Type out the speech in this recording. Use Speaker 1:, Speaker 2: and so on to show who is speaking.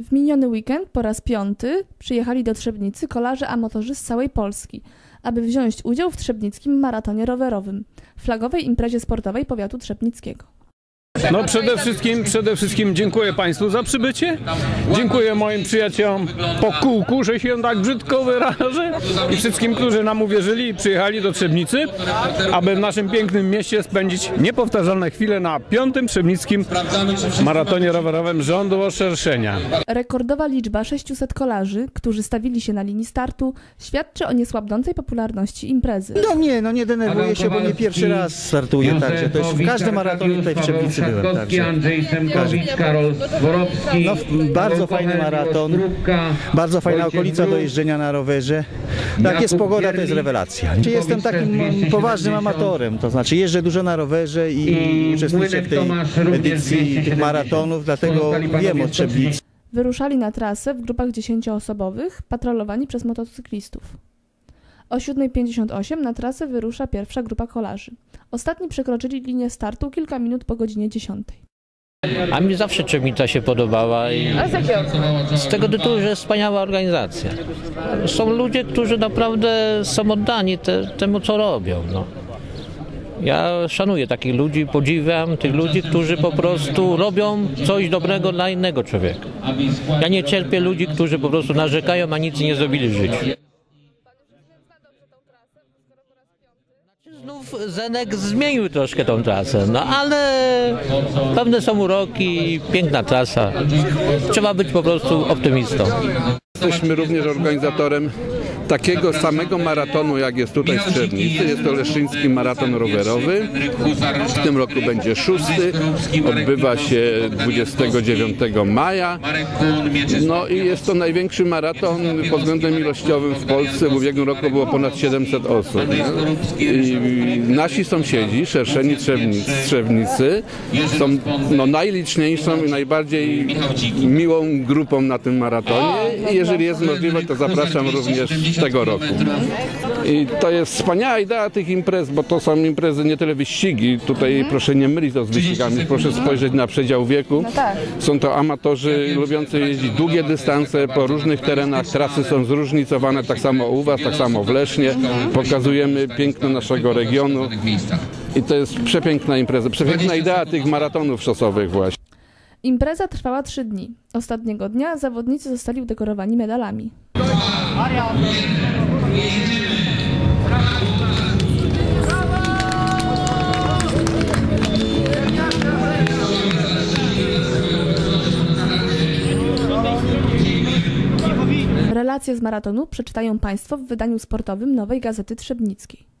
Speaker 1: W miniony weekend po raz piąty przyjechali do Trzebnicy kolarze amatorzy z całej Polski, aby wziąć udział w Trzebnickim Maratonie Rowerowym, flagowej imprezie sportowej powiatu trzebnickiego.
Speaker 2: No przede wszystkim, przede wszystkim dziękuję Państwu za przybycie. Dziękuję moim przyjaciołom po kółku, że się tak brzydko wyrażę i wszystkim, którzy nam uwierzyli i przyjechali do Trzebnicy, aby w naszym pięknym mieście spędzić niepowtarzalne chwile na piątym Trzebnickim Maratonie Rowerowym Rządu Oszerszenia.
Speaker 1: Rekordowa liczba 600 kolarzy, którzy stawili się na linii startu, świadczy o niesłabnącej popularności imprezy.
Speaker 3: No nie, no nie denerwuję się, bo nie pierwszy raz startuję, także to już w każdym maratonie tutaj w Trzebnicy byłem, także
Speaker 4: Andrzej Semkowicz, Karol.
Speaker 3: No, bardzo fajny maraton, bardzo fajna okolica do jeżdżenia na rowerze. Jak jest pogoda, to jest rewelacja. Czy Jestem takim poważnym amatorem, to znaczy jeżdżę dużo na rowerze i uczestniczę w tej edycji tych maratonów, dlatego wiem o Trzebnicy.
Speaker 1: Wyruszali na trasę w grupach 10-osobowych, patrolowani przez motocyklistów. O 7.58 na trasę wyrusza pierwsza grupa kolarzy. Ostatni przekroczyli linię startu kilka minut po godzinie 10.
Speaker 5: A mi zawsze Trzebnica się podobała i z tego tytułu, że jest wspaniała organizacja. Są ludzie, którzy naprawdę są oddani te, temu, co robią. No. Ja szanuję takich ludzi, podziwiam tych ludzi, którzy po prostu robią coś dobrego dla innego człowieka. Ja nie cierpię ludzi, którzy po prostu narzekają, a nic nie zrobili w życiu. Znów Zenek zmienił troszkę tą trasę, no ale pewne są uroki, piękna trasa. Trzeba być po prostu optymistą.
Speaker 6: Jesteśmy również organizatorem takiego samego maratonu, jak jest tutaj w Trzebnicy. Jest to Leszczyński Maraton Rowerowy. W tym roku będzie szósty. Odbywa się 29 maja. No i jest to największy maraton pod względem ilościowym w Polsce. W ubiegłym roku było ponad 700 osób. I nasi sąsiedzi, szerszeni Trzebnicy są no, najliczniejszą i najbardziej miłą grupą na tym maratonie. I jeżeli jest możliwość, to zapraszam również tego roku. I to jest wspaniała idea tych imprez, bo to są imprezy nie tyle wyścigi, tutaj proszę nie mylić to z wyścigami, proszę spojrzeć na przedział wieku. Są to amatorzy lubiący jeździć długie dystanse po różnych terenach, trasy są zróżnicowane, tak samo u Was, tak samo w Lesznie. Pokazujemy piękno naszego regionu. I to jest przepiękna impreza, przepiękna idea tych maratonów szosowych właśnie.
Speaker 1: Impreza trwała trzy dni. Ostatniego dnia zawodnicy zostali udekorowani medalami. Relacje z maratonu przeczytają Państwo w wydaniu sportowym Nowej Gazety Trzebnickiej.